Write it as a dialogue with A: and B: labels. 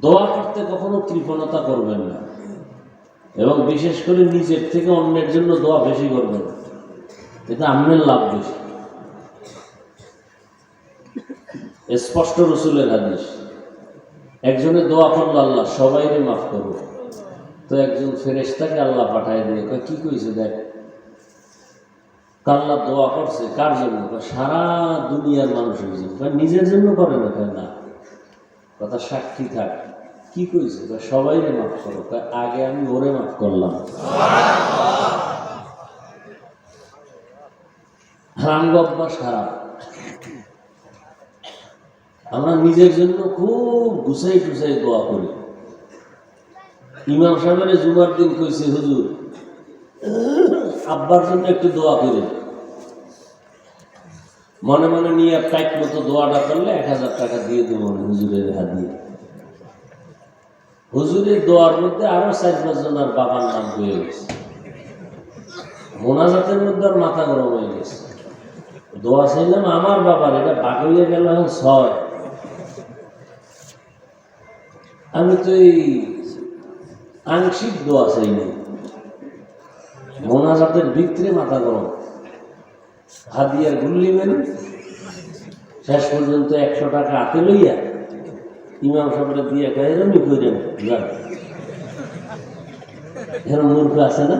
A: দোয়া করতে কখনো কৃপণতা করবেন না। এবং বিশেষ করে নিজের থেকে অন্যের জন্য দোয়া বেশি করবেন। এতে আপনার লাভ বেশি। স্পষ্ট রসুলের হাদিস। একজনে দোয়া করল আল্লাহ সবাইরে মাফ করব তো একজন ফেরেশতাকে আল্লাহ পাঠায় দিয়ে কয়, কি কইছে দেখ? আল্লাহ দোয়া করছে? কার জন্য? সারা দুনিয়ার মানুষের জন্য। নিজের জন্য করে না না। কথা সাক্ষী থাক। কি কইছে? কয়, সবাইরে মাফ করো। কয়, আগে আমি ওরে মাফ করলাম। হারাম অভ্যাস হারাম আমরা নিজের জন্য খুব গুছাই টুসাই দোয়া করি। ইমাম সাহেবের জুমার দিন কইছে হুজুর আব্বার জন্য একটু দোয়া করে মনে মনে নিয়ে টাইট মতো দোয়াটা করলে এক হাজার টাকা দিয়ে দেবো হুজুরের হাত। দিয়ে হুজুরের দোয়ার মধ্যে আরও চার পাঁচজন আর বাবার নাম হয়ে গেছে। মোনাজাতের মধ্যে আর মাথা গরম হয়ে গেছে। দোয়া চাইলাম আমার বাবার, এটা বাকি হয়ে গেল এখন ছয়। আমি তো এই আংশিক দোয়া চাইনি। মোনাজাতের ভিতরে মাথা গরম। হাদিয়ার গুল্লি মেনে শেষ পর্যন্ত একশো টাকা হাতে লইয়া ইমাম সাহেবরা দিয়ে কয়ে এরমই কইরেন মূর্খ আছে না?